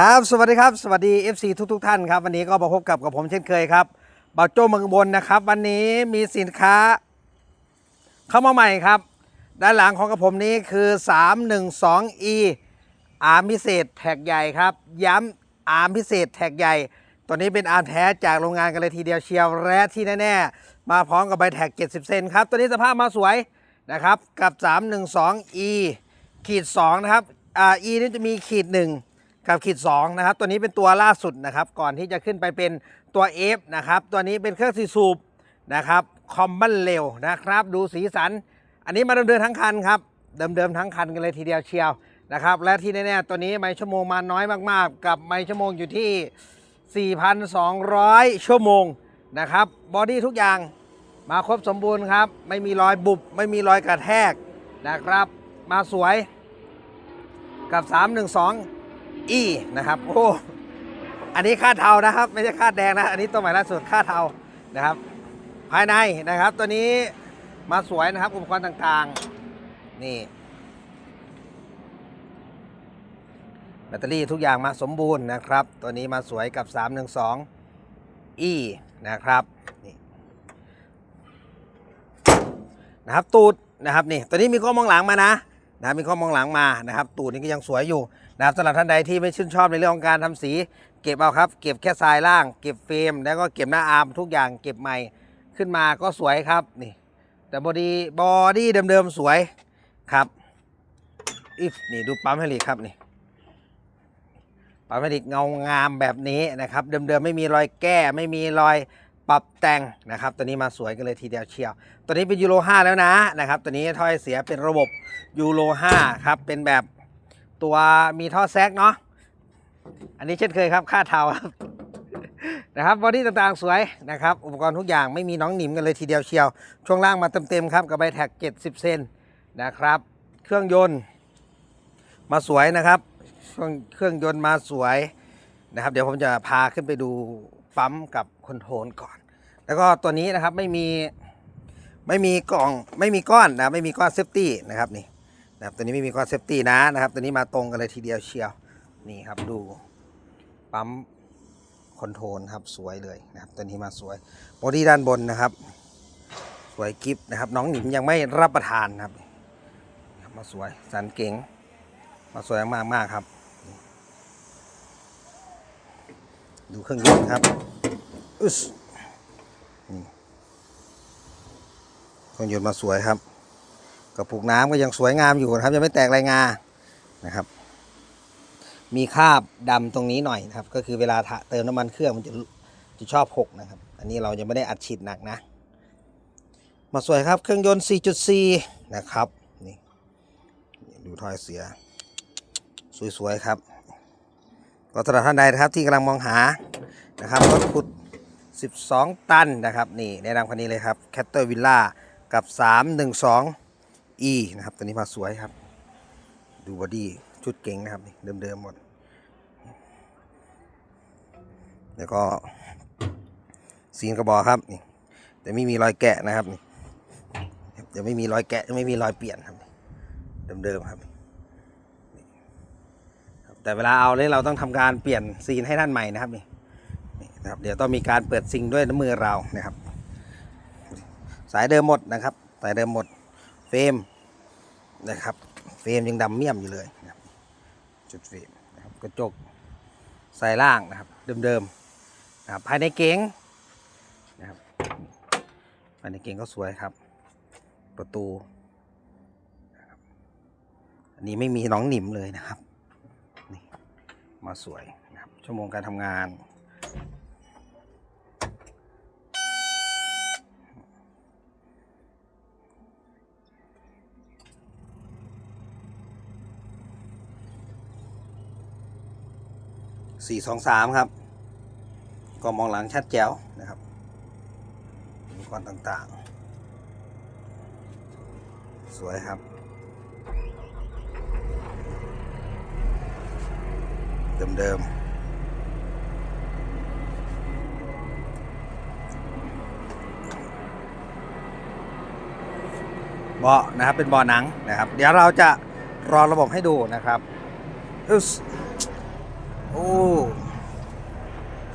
ครับสวัสดีครับสวัสดี FC ทุกทุกท่านครับ วันนี้ก็มาพบกับกับผมเช่นเคยครับบ่าวโจ้เมืองบนนะครับ วันนี้มีสินค้า เข้ามาใหม่ครับ ด้านหลังของกับผมนี้คือ 312e อาร์มพิเศษแท็กใหญ่ครับ ย้ำอาร์มพิเศษแท็กใหญ่ตัวนี้เป็นอาร์มแท้จากโรงงานกันเลยทีเดียวเชียวและที่แน่ๆมาพร้อมกับใบแท็ก 70 เซนครับตัวนี้สภาพมาสวยนะครับกับ 312e ขีด2นะครับอ่า e นี่จะมีขีด1 กับขีด2นะครับตัวนี้เป็นตัวล่าสุดนะครับ ก่อนที่จะขึ้นไปเป็นตัว F นะครับ ตัวนี้เป็นเครื่องสีสูบนะครับคอมบันเร็วนะครับ ดูสีสัน อันนี้มาเดิมๆทั้งคันครับ เดิมๆทั้งคันกันเลยทีเดียวเชียวนะครับ และที่แน่ๆตัวนี้ไมล์ชั่วโมงมาน้อยมากๆ กับไมล์ชั่วโมงอยู่ที่ 4,200 ชั่วโมงนะครับบอดี้ทุกอย่างมาครบสมบูรณ์ครับ ไม่มีรอยบุบ ไม่มีรอยกระแทกนะครับ มาสวยกับ 312 E นะครับโอ้อันนี้ค่าเทานะครับ ไม่ใช่ค่าแดงนะ อันนี้ตัวใหม่ล่าสุดค่าเทานะครับ ภายในนะครับ ตัวนี้มาสวยนะครับอุปกรณ์ต่างๆนี่แบตเตอรี่ทุกอย่างมาสมบูรณ์นะครับ ตัวนี้มาสวยกับ 312 E นะครับนี่นะครับตูดนะครับนี่ตัวนี้มีข้อมองหลังมานะ นะมีข้อมองหลังมานะครับ ตูดนี่ก็ยังสวยอยู่นะครับสำหรับท่านใดที่ไม่ชื่นชอบในเรื่องของการทำสี เก็บเอาครับ เก็บแค่ทรายล่าง เก็บเฟรมแล้วก็เก็บหน้าอาร์มทุกอย่างเก็บใหม่ขึ้นมาก็สวยครับนี่ แต่บอดี้บอดี้เดิมๆสวยครับอิฟนี่ดูปั๊มไฮลิครับนี่ปั๊มไฮลิเงางามแบบนี้นะครับ เดิมๆไม่มีรอยแก้ไม่มีรอย ปรับแต่งนะครับ ตัวนี้มาสวยกันเลยทีเดียวเชียว ตัวนี้เป็นยูโร5แล้วนะนะครับ ตัวนี้ถ้อเสียเป็นระบบยูโร5ครับ เป็นแบบตัวมีท่อแซกเนาะ อันนี้เช่นเคยครับ ค่าเทาครับนะครับบอดี้ต่างๆสวยนะครับ อุปกรณ์ทุกอย่างไม่มีน้องหนิมกันเลยทีเดียวเชียว ช่วงล่างมาเต็มๆครับ กับใบแท็ก 70 เซนนะครับ เครื่องยนต์มาสวยนะครับ เครื่องเครื่องยนต์มาสวยนะครับ เดี๋ยวผมจะพาขึ้นไปดู ปั๊มกับคอนโทรลก่อน แล้วก็ตัวนี้นะครับไม่มีไม่มีกล่องไม่มีก้อนนะไม่มีก้อนเซฟตี้นะครับนี่นะครับตัวนี้ไม่มีก้อนเซฟตี้นะนะครับ ตัวนี้มาตรงกันเลยทีเดียวเชียวนี่ครับดูปั๊มคอนโทรลครับสวยเลยนะครับ ตัวนี้มาสวยบอดี้ด้านบนนะครับ สวยกิฟนะครับ น้องหนิมยังไม่รับประทานนะครับ มาสวยสันเก๋งมาสวยมากมากครับ ดูเครื่องยนต์ครับอึสนี่เครื่องยนต์มาสวยครับ กระปุกน้ำก็ยังสวยงามอยู่นะครับ ยังไม่แตกลายงานะครับ มีคราบดำตรงนี้หน่อยนะครับ ก็คือเวลาเติมน้ำมันเครื่องมันจะจะชอบหกนะครับ อันนี้เรายังไม่ได้อัดฉีดหนักนะ มาสวยครับเครื่องยนต์ 4.4 นะครับ นี่ดูถ้อยเสีย สวยๆครับ ก็สำหรับท่านใดนะครับที่กำลังมองหานะครับรถขุด 12 ตันนะครับนี่แนะนำคันนี้เลยครับ c a t t e r Villa กับ 312 E นะครับตัวนี้มาสวยครับ ดูบอดี้ชุดเก่งนะครับนี่เดิมๆหมด แล้วก็ซีนกระบอกครับนี่แต่ไม่มีรอยแกะนะครับนี่จะไม่มีรอยแกะไม่มีรอยเปลี่ยนครับเดิมๆครับ แต่เวลาเอาเนี่ยเราต้องทำการเปลี่ยนซีนให้ท่านใหม่นะครับนี่นะครับ เดี๋ยวต้องมีการเปิดซิงด้วยน้ำมือเรานะครับ สายเดิมหมดนะครับ สายเดิมหมดเฟรมนะครับเฟรมยังดำเมี่ยมอยู่เลยนะครับจุดเฟรมนะครับกระจกสายล่างนะครับ เดิมๆนะครับภายในเก๋งนะครับภายในเก๋งก็สวยครับ ประตูอันนี้ไม่มีน้องหนิมเลยนะครับ มาสวยนะครับชั่วโมงการทำงาน สี่สองสามครับ ก็มองหลังชัดแจ๋วนะครับอุปกรณ์ต่างๆ สวยครับ เดิมๆเบาะนะครับเป็นเบาะหนังนะครับ เดี๋ยวเราจะรอระบบให้ดูนะครับอึสโอ้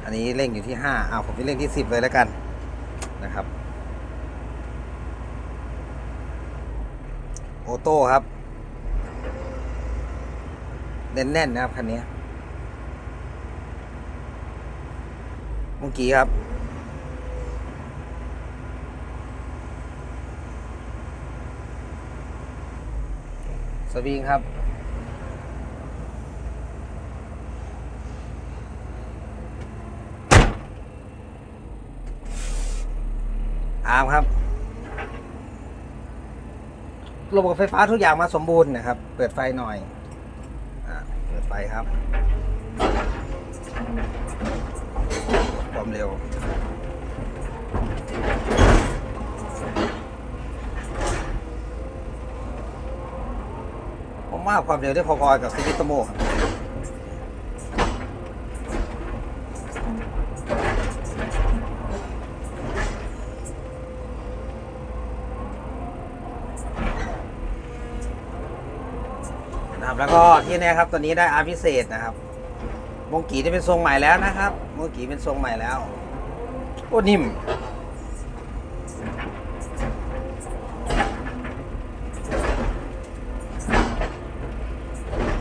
อันนี้เร่งอยู่ที่ห้าเอาผมไปเร่งที่สิบเลยแล้วกันนะครับ โอโต้ครับแน่นๆนะครับคันนี้ เมื่อกี้ครับ สวิงครับอาร์มครับ ระบบไฟฟ้าทุกอย่างมาสมบูรณ์นะครับ เปิดไฟหน่อยอเปิดไฟครับ ความเร็ว ผมว่าความเร็วได้พอๆกับซิกิโตโมนะครับแล้วก็ที่แนี่ครับตัวนี้ได้อาร์พิเศษนะครับ มงกีที่เป็นทรงใหม่แล้วนะครับมงกีเป็นทรงใหม่แล้ว โอ้นิ่ม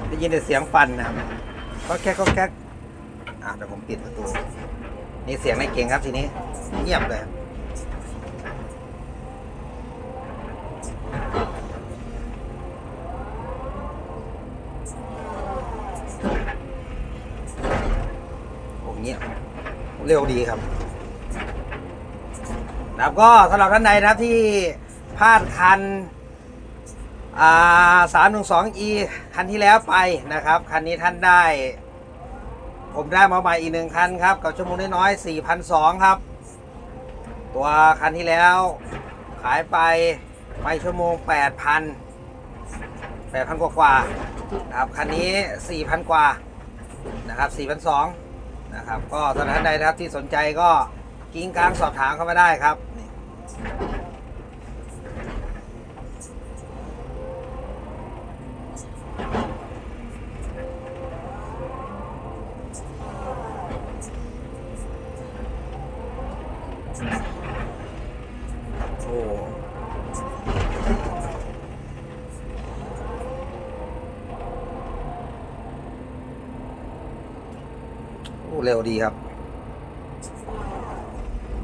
ได้ยินแต่เสียงฟันนะครับก็แค่ก็แค่อะเดี๋ยวผมปิดประตู นี่เสียงในเก่งครับทีนี้ เงียบเลย นี้เร็วดีครับนะครับก็สำหรับท่านใดนะครับที่พลาดคันอ่าสามหนึ่งสอง e คันที่แล้วไปนะครับ คันนี้ท่านได้ ผมได้มาใหม่อีกหนึ่งคันครับ กับชั่วโมงน้อยๆสี่พันสองครับ ตัวคันที่แล้วขายไปไปชั่วโมงแปดพันแปดพันกว่าๆนะครับ คันนี้สี่พันกว่านะครับสี่พันสอง นะครับ ก็สำหรับท่านใดนะครับที่สนใจก็กิ้งกลางสอบถามเข้ามาได้ครับนี่ โอ้โอ้ เร็วดีครับ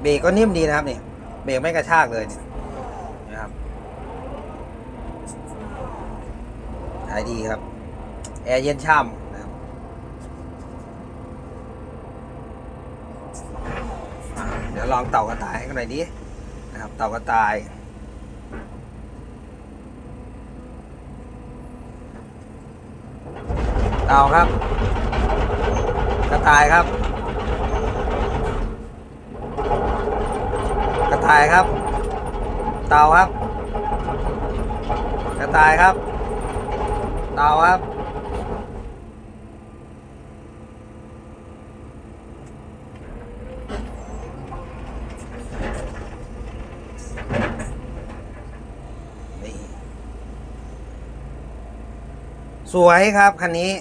เบรกก็นิ่มดีนะครับเนี่ยเบรกไม่กระชากเลยเนี่ยนะครับขายดีครับ แอร์เย็นช่ำนะครับเดี๋ยวลองเต่ากระต่ายให้กันหน่อยดินะครับ เต่ากระต่ายเต่าครับ กระต่ายครับ กระต่ายครับ เต่าครับ กระต่ายครับ เต่าครับนี่สวยครับ คันนี้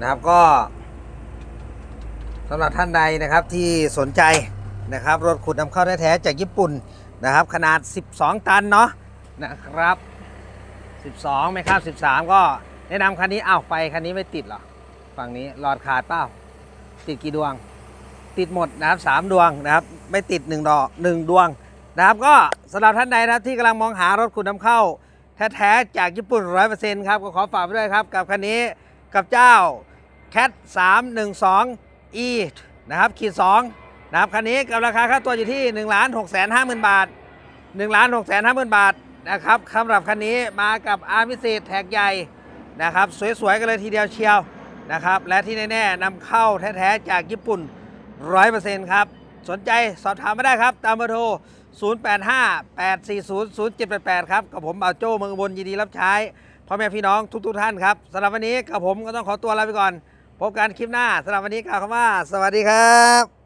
นะครับก็ สำหรับท่านใดนะครับที่สนใจนะครับรถขุดนำเข้าแท้ๆจากญี่ปุ่นนะครับ ขนาด 12 ตันเนาะนะครับ 12 ไม่ครับ13 ก็แนะนำคันนี้อ้าวไฟคันนี้ไม่ติดเหรอฝั่งนี้หลอดขาดเปล่า ติดกี่ดวง ติดหมดนะครับสามดวงนะครับ ไม่ติด 1 ดอก 1 ดวงนะครับก็สำหรับท่านใดนะครับที่กำลังมองหารถขุดนำเข้าแท้ๆจากญี่ปุ่น 100%ครับก็ขอฝากไว้ด้วยครับ กับคันนี้กับเจ้า cat 312 e นะครับขีด2นะครับคันนี้กับราคาค่าตัวอยู่ที่1 6 5 0 0 0 0บาท1 6 5 0 0 0 0บาทนะครับสำหรับคันนี้มากับอาร์มิเศษแท็กใหญ่นะครับสวยๆกันเลยทีเดียวเชียวนะครับและที่แน่ๆนำเข้าแท้ๆจากญี่ปุ่น 100%ครับ สนใจสอบถามมาได้ครับ ตามเบอร์โทร 0858400788 ครับกับผมบ่าวโจ้เมืองบนยินดีรับใช้พ่อแม่พี่น้องทุกๆท่านครับสำหรับวันนี้กับผมก็ต้องขอตัวลาไปก่อน พบกันคลิปหน้าสำหรับวันนี้กล่าวคำว่า สวัสดีครับ